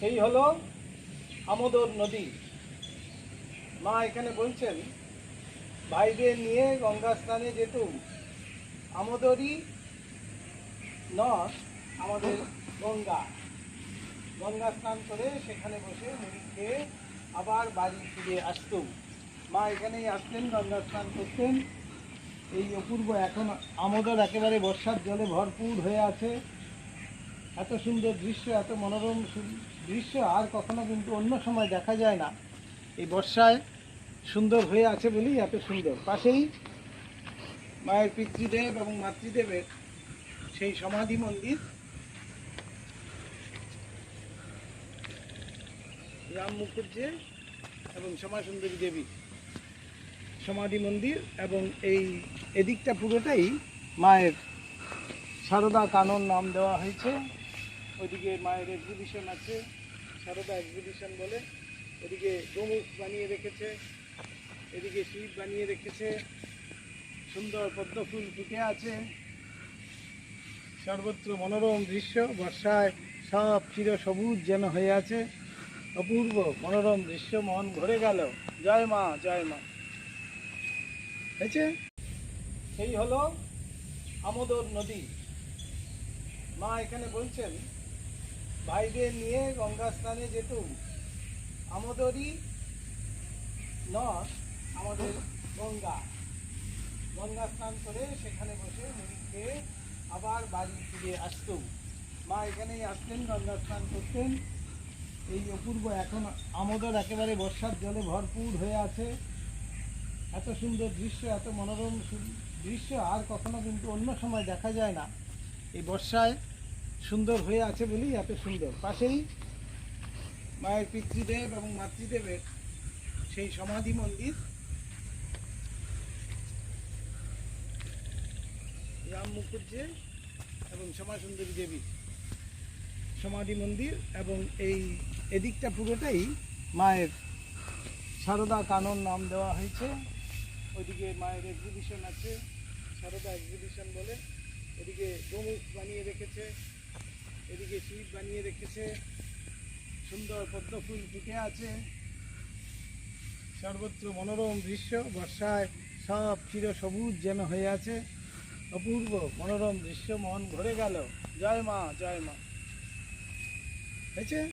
সেই হলো আমোদর নদী। মা এখানে বলছেন, ভাইদের নিয়ে গঙ্গা স্নানে যেতুম আমোদরই নদ আমাদের গঙ্গা। গঙ্গা স্নান করে সেখানে বসে মুড়ি খেয়ে আবার বাড়ি ফিরে আসতুম। মা এখানেই আসতেন গঙ্গা স্নান করতেন। এই অপূর্ব এখন আমোদর একেবারে বর্ষার জলে ভরপুর হয়ে আছে। এত সুন্দর দৃশ্য, এত মনোরম দৃশ্য আর কখনো কিন্তু অন্য সময় দেখা যায় না। এই বর্ষায় সুন্দর হয়ে আছে বলেই এত সুন্দর। পাশেই মায়ের পিতৃদেব এবং মাতৃদেবের সেই সমাধি মন্দির। রাম মুখুজ্জে এবং শ্যামা সুন্দরী দেবী সমাধি মন্দির এবং এই এদিকটা পুরোটাই মায়ের সারদা কানন নাম দেওয়া হয়েছে। ওইদিকে মায়ের এক্সিবিশন আছে। সারদা এক্সিবিশন বলে, এদিকে গোমুখ বানিয়ে রেখেছে, এদিকে শিব বানিয়ে রেখেছে, সুন্দর পদ্ম ফুল ফুটে আছে। সর্বত্র মনোরম দৃশ্য, বর্ষায় সব চির সবুজ যেন হয়ে আছে। অপূর্ব মনোরম দৃশ্য, মন ভরে গেল। জয় মা জয় মা। হয়েছে? সেই হলো আমোদর নদী। মা এখানে বলছেন ভাইদের নিয়ে গঙ্গা স্নানে যেতুম, আমোদরই নদ আমাদের গঙ্গা। গঙ্গা স্নান করে সেখানে বসে মুড়ি খেয়ে আবার বাড়ি ফিরে আসতুম। মা এখানেই আসতেন গঙ্গা স্নান করতেন। এই অপূর্ব এখন আমোদর একেবারে বর্ষার জলে ভরপুর হয়ে আছে। এত সুন্দর দৃশ্য, এত মনোরম দৃশ্য আর কখনো কিন্তু অন্য সময় দেখা যায় না। এই বর্ষায় সুন্দর হয়ে আছে বলেই এত সুন্দর। পাশেই মায়ের পিতৃদেব এবং মাতৃদেবের সেই সমাধি মন্দির। রাম মুখুজ্জে এবং শ্যামা সুন্দরী দেবী সমাধি মন্দির এবং এই এদিকটা পুরোটাই মায়ের সারদা কানন নাম দেওয়া হয়েছে। ওইদিকে মায়ের এক্সিবিশন আছে। সারদা এক্সিবিশন বলে। এদিকে গোমুখ বানিয়ে রেখেছে। এদিকে সুইট বানিয়ে রেখেছে। সুন্দর পদ্ম ফুল ফুটে আছে। সর্বত্র মনোরম দৃশ্য, বর্ষায় সব চির সবুজ যেন হয়ে আছে। অপূর্ব মনোরম দৃশ্য, মন ভরে গেল। জয় মা জয় মা। হয়েছে?